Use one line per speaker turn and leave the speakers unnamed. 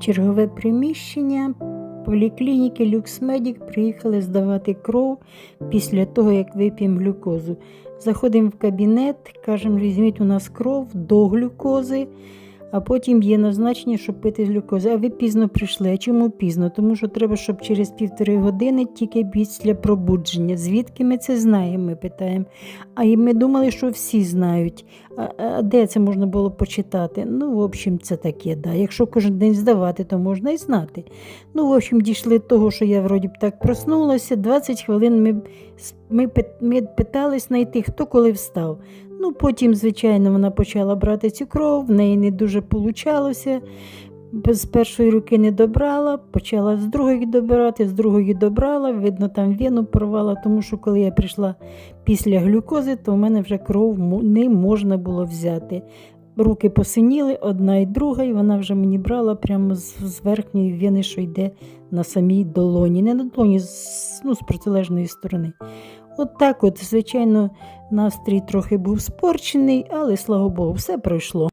Чергове приміщення поліклініки Люксмедік приїхали здавати кров після того, як вип'ємо глюкозу. Заходимо в кабінет, кажемо, візьміть у нас кров до глюкози, а потім є назначення, щоб пити з глюкози. А ви пізно прийшли. Чому пізно? Тому що треба, щоб через півтори години тільки після пробудження. Звідки ми це знаємо? Ми питаємо. А і ми думали, що всі знають. А, а де це можна було почитати? Ну, в общем, це таке, да. Якщо кожен день здавати, то можна і знати. Ну, в общем, дійшли до того, що я вроді б так проснулася. 20 хвилин ми, ми, ми питались знайти, хто коли встав. Ну, потім, звичайно, вона почала брати цю кров, в неї не дуже получалося. З першої руки не добрала, почала з другої добирати, з другої добрала, видно, там вену порвала, тому що коли я прийшла після глюкози, то в мене вже кров не можна було взяти. Руки посиніли, одна і друга, і вона вже мені брала прямо з, верхньої вени, що йде на самій долоні. Не на долоні, ну, з протилежної сторони. От так от, звичайно, настрій трохи був спорчений, але слава Богу, все пройшло.